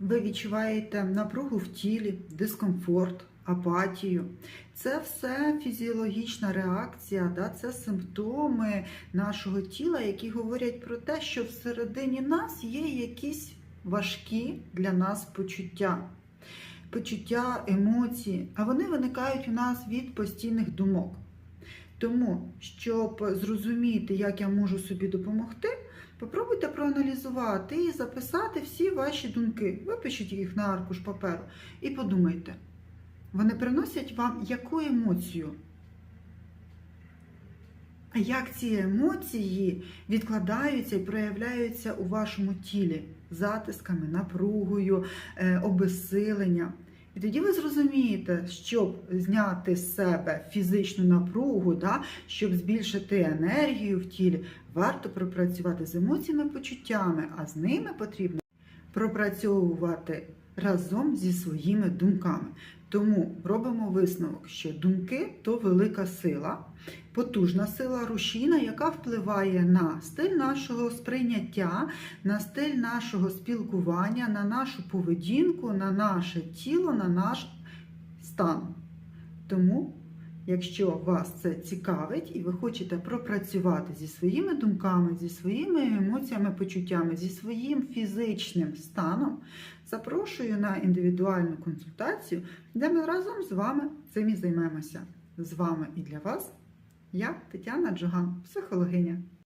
ви відчуваєте напругу в тілі, дискомфорт, апатію. Це все фізіологічна реакція, да? це симптоми нашого тіла, які говорять про те, що всередині нас є якісь важкі для нас почуття. Почуття, емоції, а вони виникають у нас від постійних думок. Тому, щоб зрозуміти, як я можу собі допомогти, попробуйте проаналізувати і записати всі ваші думки. Випишіть їх на аркуш паперу і подумайте, вони приносять вам яку емоцію? А як ці емоції відкладаються і проявляються у вашому тілі затисками, напругою, е, обезсиленням? І тоді ви зрозумієте, щоб зняти з себе фізичну напругу, да, щоб збільшити енергію в тілі, варто пропрацювати з емоціями, почуттями, а з ними потрібно пропрацьовувати разом зі своїми думками. Тому робимо висновок, що думки то велика сила, потужна сила рушійна, яка впливає на стиль нашого сприйняття, на стиль нашого спілкування, на нашу поведінку, на наше тіло, на наш стан. Тому, якщо вас це цікавить і ви хочете пропрацювати зі своїми думками, зі своїми емоціями, почуттями, зі своїм фізичним станом, запрошую на індивідуальну консультацію, де ми разом з вами цим і займемося. З вами і для вас я Тетяна Джуган, психологиня.